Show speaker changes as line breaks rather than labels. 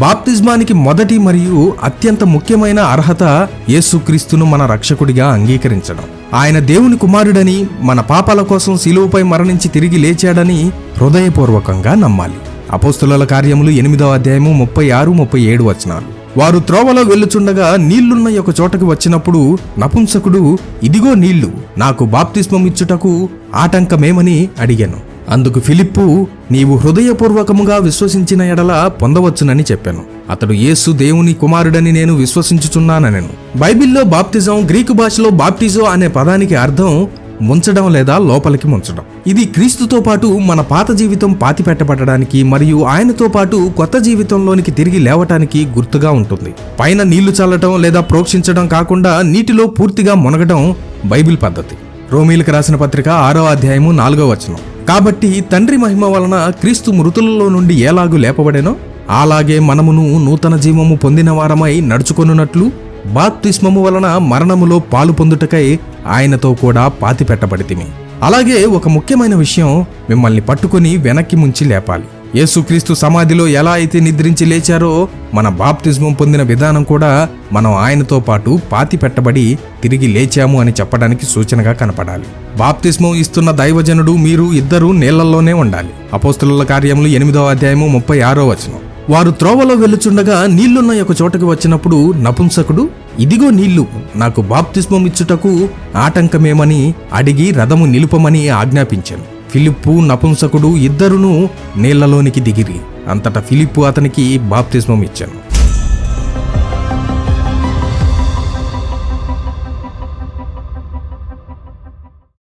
బాప్తిజమానికి మొదటి మరియు అత్యంత ముఖ్యమైన అర్హత యేసుక్రీస్తును మన రక్షకుడిగా అంగీకరించడం. ఆయన దేవుని కుమారుడని మన పాపాల కోసం శిలువపై మరణించి తిరిగి లేచాడని హృదయపూర్వకంగా నమ్మాలి. అపోస్తుల కార్యములు ఎనిమిదవ అధ్యాయము ముప్పై ఆరు ముప్పై ఏడు వచనాలు. వారు త్రోవలో వెళ్ళుచుండగా నీళ్ళున్న ఒక చోటకు వచ్చినప్పుడు నపుంసకుడు ఇదిగో నీళ్ళు నాకు బాప్తిస్మం ఇచ్చుటకు ఆటంకమేమని అడిగాను. అందుకు ఫిలిప్పు నీవు హృదయపూర్వకముగా విశ్వసించిన ఎడల పొందవచ్చునని చెప్పాను. అతడు యేసు దేవుని కుమారుడని నేను విశ్వసించుచున్నానెను బైబిల్లో బాప్తిజం గ్రీకు భాషలో బాప్టిజో అనే పదానికి అర్థం ముంచడం లేదా లోపలికి ముంచడం. ఇది క్రీస్తుతో పాటు మన పాత జీవితం పాతిపెట్టబడడానికి మరియు ఆయనతో పాటు కొత్త జీవితంలోనికి తిరిగి లేవటానికి గుర్తుగా ఉంటుంది. పైన నీళ్ళు చల్లటం లేదా ప్రోక్షించడం కాకుండా నీటిలో పూర్తిగా మునగడం బైబిల్ పద్ధతి. రోమీలకు రాసిన పత్రిక ఆరో అధ్యాయము నాలుగో వచనం. కాబట్టి తండ్రి మహిమ వలన క్రీస్తు మృతులలో నుండి ఎలాగు లేపబడెనో అలాగే మనమును నూతన జీవము పొందిన వారమై నడుచుకొనున్నట్లు బాప్తిస్మము వలన మరణములో పాలు పొందుటకై ఆయనతో కూడా పాతిపెట్టబడితిమి. అలాగే ఒక ముఖ్యమైన విషయం మిమ్మల్ని పట్టుకొని వెనక్కి ముంచి లేపాలి. యేసుక్రీస్తు సమాధిలో ఎలా అయితే నిద్రించి లేచారో మన బాప్తిజమం పొందిన విధానం కూడా మనం ఆయనతో పాటు పాతి పెట్టబడి తిరిగి లేచాము అని చెప్పడానికి సూచనగా కనపడాలి. బాప్తిస్మం ఇస్తున్న దైవజనుడు మీరు ఇద్దరూ నీళ్ళలోనే ఉండాలి. అపోస్తుల కార్యములు ఎనిమిదవ అధ్యాయము ముప్పై ఆరో వచనం. వారు త్రోవలో వెలుచుండగా నీళ్ళున్న ఒక చోటకు వచ్చినప్పుడు నపుంసకుడు ఇదిగో నీళ్ళు నాకు బాప్తిస్మం ఇచ్చుటకు ఆటంకమేమని అడిగి రథము నిలుపమని ఆజ్ఞాపించాను. ఫిలిప్పు నపుంసకుడు ఇద్దరును నీళ్ళలోనికి దిగిరి. అంతటా ఫిలిప్పు అతనికి బాప్తిస్మం ఇచ్చాను.